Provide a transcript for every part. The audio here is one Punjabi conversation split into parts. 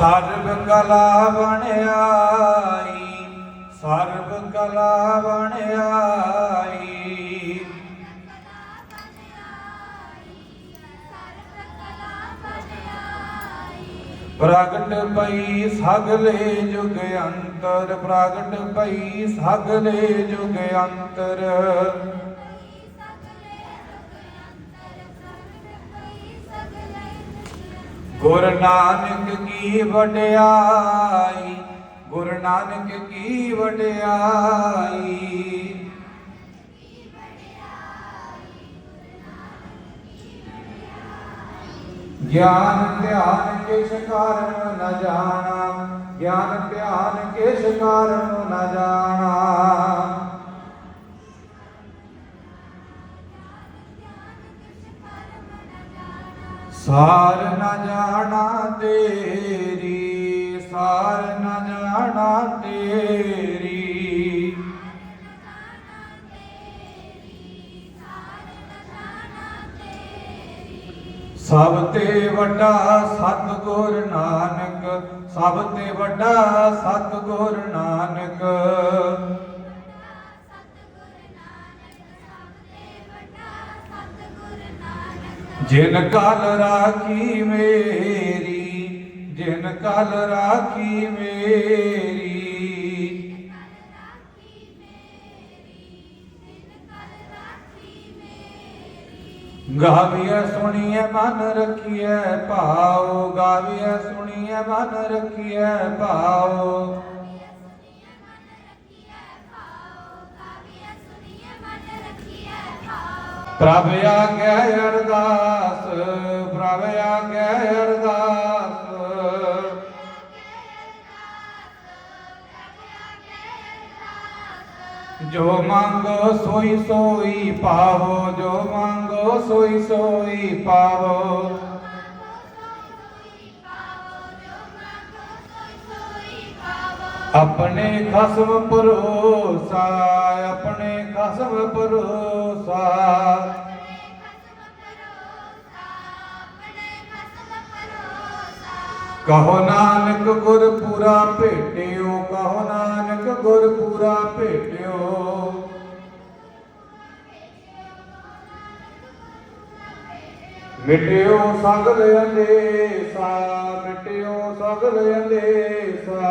ਸਰਬ ਕਲਾ ਬਣਾਈ ਸਰਬ ਕਲਾ ਬਣਾਈ ਪ੍ਰਗਟ ਪਈ ਸਗਲੇ ਜੁਗ ਅੰਤਰ, ਪ੍ਰਗਟ ਪਈ ਸਗਲੇ ਜੁਗ ਅੰਤਰ। ਗੁਰ ਨਾਨਕ ਕੀ ਵਡਿਆਈ, ਗੁਰ ਨਾਨਕ ਕੀ ਵਡਿਆਈ? ਗਿਆਨ ਧਿਆਨ ਕਿਸ ਕਾਰਨ ਨ ਜਾਣਾ, ਗਿਆਨ ਧਿਆਨ ਕਿਸ ਕਾਰਨ ਨ ਜਾਣਾ? ਸਾਰ ਨ ਜਾਣਾ ਤੇਰੀ, ਸਾਰ ਨ ਜਾਣਾ ਤੇਰੀ। ਸਭ ਤੇ ਵੱਡਾ ਸਤਿਗੁਰ ਨਾਨਕ, ਸਭ ਤੇ ਵੱਡਾ ਸਤਿਗੁਰ ਨਾਨਕ। ਜਿਨ ਕਲ ਰਾਖੀ ਮੇਰੀ, ਜਿਨ ਕਲ ਰਾਖੀ ਮੇਰੀ। ਗਾਵੀਐ ਸੁਣੀਐ ਮਨ ਰਖੀਐ ਭਾਉ, ਗਾਵੀਐ ਸੁਣੀਐ ਮਨ ਰਖੀਐ ਭਾਉ। ਪ੍ਰਭ ਆਗੈ ਅਰਦਾਸ, ਪ੍ਰਭ ਆਗੈ ਅਰਦਾਸ। ਜੋ ਮੰਗੋ ਸੋਈ ਸੋਈ ਪਾਵੋ, ਜੋ ਮੰਗੋ ਸੋਈ ਸੋਈ ਪਾਵੋ। ਆਪਣੇ ਖਸਮ ਭਰੋਸਾ, ਆਪਣੇ ਖਸਮ ਭਰੋਸਾ। ਕਹੋ ਨਾਨਕ ਗੁਰ ਪੂਰਾ ਭੇਟਿਓ, ਕਹੋ ਨਾਨਕ ਗੁਰ ਪੂਰਾ ਭੇਟਿਓ। ਮਿਟਿਓ ਸਗਲ ਅੰਦੇਸਾ ਮਿਟਿਓ ਸਗਲ ਅੰਦੇਸਾ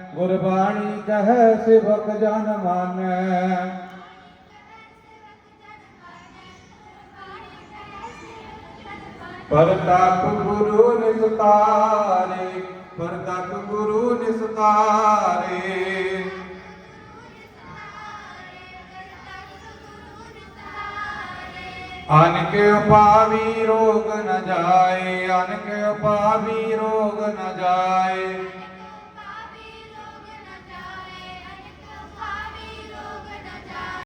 ਗੁਰਬਾਣੀ ਕਹੈ ਸਿਵਕ ਜਨ ਮਾਨੈ। ਪਰਤਪ ਗੁਰੂ ਨਿਸਤਾਰੇ ਪਰਤਪ ਗੁਰੂ ਨਿਸਤਾਰੇ। ਅਨਕ ਉਪਾਵੀ ਰੋਗ ਨ ਜਾਏ ਅਨ ਕੇ ਉਪਾਵੀ ਰੋਗ ਨ ਜਾਏ।